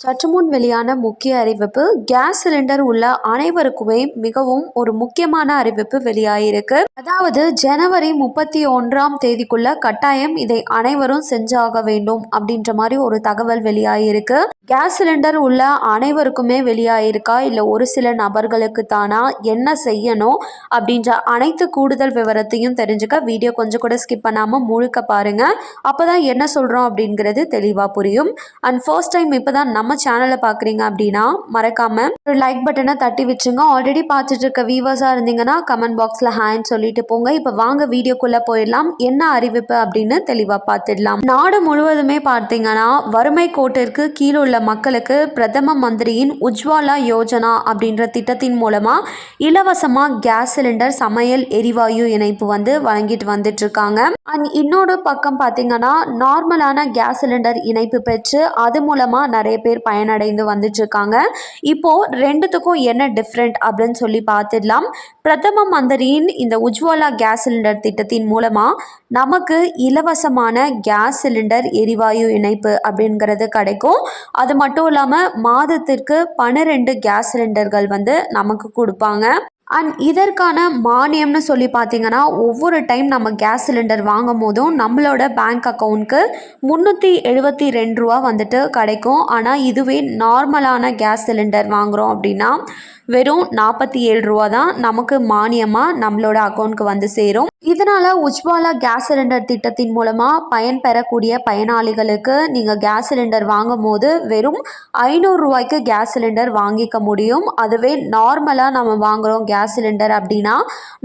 சற்று முன் வெளியான முக்கிய அறிவிப்பு கேஸ் சிலிண்டர் உள்ள அனைவருக்குமே மிகவும் ஒரு முக்கியமான அறிவிப்பு வெளியாயிருக்கு. அதாவது ஜனவரி முப்பத்தி ஒன்றாம் தேதிக்குள்ள கட்டாயம் இதை அனைவரும் செஞ்சாக வேண்டும் அப்படின்ற மாதிரி ஒரு தகவல் வெளியாயிருக்கு. கேஸ் சிலிண்டர் உள்ள அனைவருக்குமே வெளியாயிருக்கா? இல்லை ஒரு சில நபர்களுக்கு தானா? என்ன செய்யணும்? அப்படின்ற அனைத்து கூடுதல் விவரத்தையும் தெரிஞ்சுக்க வீடியோ கொஞ்சம் கூட ஸ்கிப் பண்ணாமல் முழுக்க பாருங்க. அப்போதான் என்ன சொல்கிறோம் அப்படிங்கிறது தெளிவாக புரியும். அண்ட் ஃபர்ஸ்ட் டைம் இப்போ தான் நம்ம நம்ம சேனலை பார்க்குறீங்க அப்படின்னா மறக்காமல் ஒரு லைக் பட்டனை தட்டி வச்சுங்க. ஆல்ரெடி பார்த்துட்டு இருக்க வியூவர்ஸாக இருந்தீங்கன்னா கமெண்ட் பாக்ஸில் ஹேண்ட் சொல்லிட்டு போங்க. இப்போ வாங்க வீடியோக்குள்ளே போயிடலாம். என்ன அறிவிப்பு அப்படின்னு தெளிவாக பார்த்துடலாம். நாடு முழுவதுமே பார்த்தீங்கன்னா வறுமை கோட்டிற்கு கீழே உள்ள மக்களுக்கு பிரதம மந்திரியின் உஜ்வாலா யோஜனா அப்படின்ற திட்டத்தின் மூலமாக இலவசமாக கேஸ் சிலிண்டர் சமையல் எரிவாயு இணைப்பு வந்து வழங்கிட்டு வந்துட்டு இருக்காங்க. அண்ட் இன்னொரு பக்கம் பார்த்தீங்கன்னா நார்மலான கேஸ் சிலிண்டர் இணைப்பு பெற்று அது மூலமாக நிறைய பேர் பயனடைந்து வந்துட்டு இருக்காங்க இப்போ ரெண்டுத்துக்கும் என்ன டிஃப்ரெண்ட் அப்படின்னு சொல்லி பார்த்துடலாம். பிரதம மந்திரியின் இந்த உஜ்வாலா கேஸ் சிலிண்டர் திட்டத்தின் மூலமாக நமக்கு இலவசமான கேஸ் சிலிண்டர் எரிவாயு இணைப்பு அப்படிங்கிறது கிடைக்கும். அது மட்டும் இல்லாமல் மாதத்திற்கு பன்னிரெண்டு கேஸ் சிலிண்டர்கள் வந்து நமக்கு கொடுப்பாங்க. அண்ட் இதற்கான மானியம்னு சொல்லி பார்த்தீங்கன்னா ஒவ்வொரு டைம் நம்ம கேஸ் சிலிண்டர் வாங்கும் போதும் நம்மளோட பேங்க் அக்கௌண்ட்க்கு முந்நூற்றி எழுபத்தி ரெண்டு ரூபா வந்துட்டு கிடைக்கும். ஆனால் இதுவே நார்மலான கேஸ் சிலிண்டர் வாங்குகிறோம் அப்படின்னா வெறும் நாற்பத்தி ஏழு ரூபா தான் நமக்கு மானியமாக நம்மளோட அக்கௌண்ட்க்கு வந்து சேரும். இதனால் உஜ்வாலா கேஸ் சிலிண்டர் திட்டத்தின் மூலமாக பயன் பெறக்கூடிய பயனாளிகளுக்கு நீங்கள் கேஸ் சிலிண்டர் வாங்கும் போது வெறும் ஐநூறுரூவாய்க்கு கேஸ் சிலிண்டர் வாங்கிக்க முடியும். அதுவே நார்மலாக நம்ம வாங்குகிறோம் கேஸ் சிலிண்டர் அப்படின்னா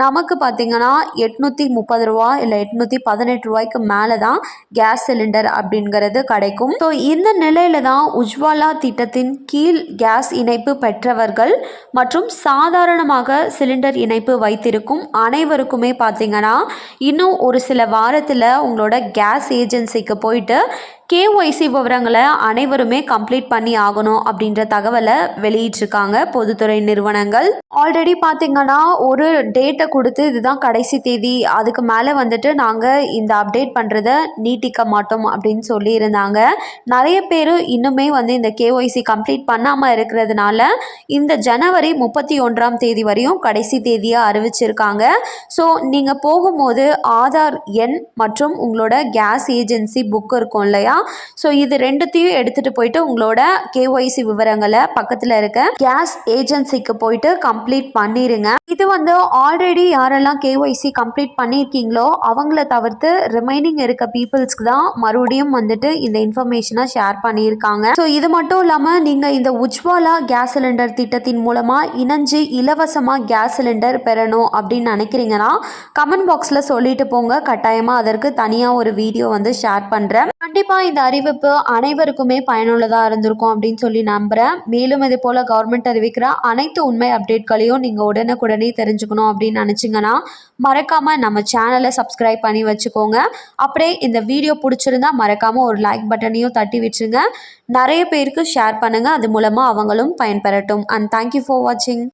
நமக்கு பார்த்திங்கன்னா எட்நூற்றி முப்பது ரூபா இல்லை எட்நூற்றி பதினெட்டு ரூபாய்க்கு மேலே தான் கேஸ் சிலிண்டர் அப்படிங்கிறது கிடைக்கும். ஸோ இந்த நிலையில் தான் உஜ்வாலா திட்டத்தின் கீழ் கேஸ் இணைப்பு பெற்றவர்கள் மற்றும் சாதாரணமாக சிலிண்டர் இணைப்பு வைத்திருக்கும் அனைவருக்குமே பார்த்திங்கன்னா இன்னும் ஒரு சில வாரத்தில் உங்களோட கேஸ் ஏஜென்சிக்கு போயிட்டு கேஒய்சி விவரங்களை அனைவருமே கம்ப்ளீட் பண்ணி ஆகணும் அப்படின்ற தகவலை வெளியிட்டிருக்காங்க பொதுத்துறை நிறுவனங்கள். ஆல்ரெடி பார்த்திங்கன்னா ஒரு டேட்டை கொடுத்து இதுதான் கடைசி தேதி அதுக்கு மேலே வந்துட்டு நாங்கள் இந்த அப்டேட் பண்ணுறத நீட்டிக்க மாட்டோம் அப்படின்னு சொல்லியிருந்தாங்க. நிறைய பேர் இன்னுமே வந்து இந்த கேஒய்சி கம்ப்ளீட் பண்ணாமல் இருக்கிறதுனால இந்த ஜனவரி முப்பத்தி ஒன்றாம் தேதி வரையும் கடைசி தேதியாக அறிவிச்சிருக்காங்க. ஸோ நீங்கள் போகும்போது ஆதார் எண் மற்றும் உங்களோட கேஸ் ஏஜென்சி புக் இருக்கும் இல்லையா? ஸோ இது ரெண்டுத்தையும் எடுத்துகிட்டு போயிட்டு உங்களோட கேஒய்சி விவரங்களை பக்கத்தில் இருக்க கேஸ் ஏஜென்சிக்கு போயிட்டு கம்ப்ளீட் பண்ணிடுங்க இது வந்து ஆல்ரெடி யாரெல்லாம் கேஒய்சி கம்ப்ளீட் பண்ணியிருக்கீங்களோ அவங்கள தவிர்த்து ரிமைனிங் இருக்க பீப்புள்ஸ்க்கு தான் மறுபடியும் வந்துட்டு இந்த இன்ஃபர்மேஷனை ஷேர் பண்ணியிருக்காங்க. ஸோ இது மட்டும் இல்லாமல் நீங்கள் இந்த உஜ்வாலா கேஸ் சிலிண்டர் திட்டத்தின் மூலமாக இணைஞ்சு இலவசமாக கேஸ் சிலிண்டர் பெறணும் அப்படின்னு நினைக்கிறீங்கன்னா கமெண்ட் பாக்ஸில் சொல்லிட்டு போங்க. கட்டாயமாக அதற்கு தனியாக ஒரு வீடியோ வந்து ஷேர் பண்ணுறேன் கண்டிப்பாக இந்த அறிவிப்பு அனைவருக்குமே பயனுள்ளதாக இருந்திருக்கும் அப்படின்னு சொல்லி நம்புகிறேன் மேலும் இது போல் கவர்மெண்ட் அறிவிக்கிற அனைத்து உண்மை அப்டேட்களையும் நீங்கள் உடனுக்குடனே தெரிஞ்சுக்கணும் அப்படின்னு நினச்சிங்கன்னா மறக்காமல் நம்ம சேனலை சப்ஸ்கிரைப் பண்ணி வச்சுக்கோங்க. அப்படியே இந்த வீடியோ பிடிச்சிருந்தா மறக்காமல் ஒரு லைக் பட்டனையும் தட்டி வச்சுருங்க நிறைய பேருக்கு ஷேர் பண்ணுங்கள் அது மூலமாக அவங்களும் பயன்பெறட்டும். அண்ட் தேங்க்யூ ஃபார் வாட்சிங்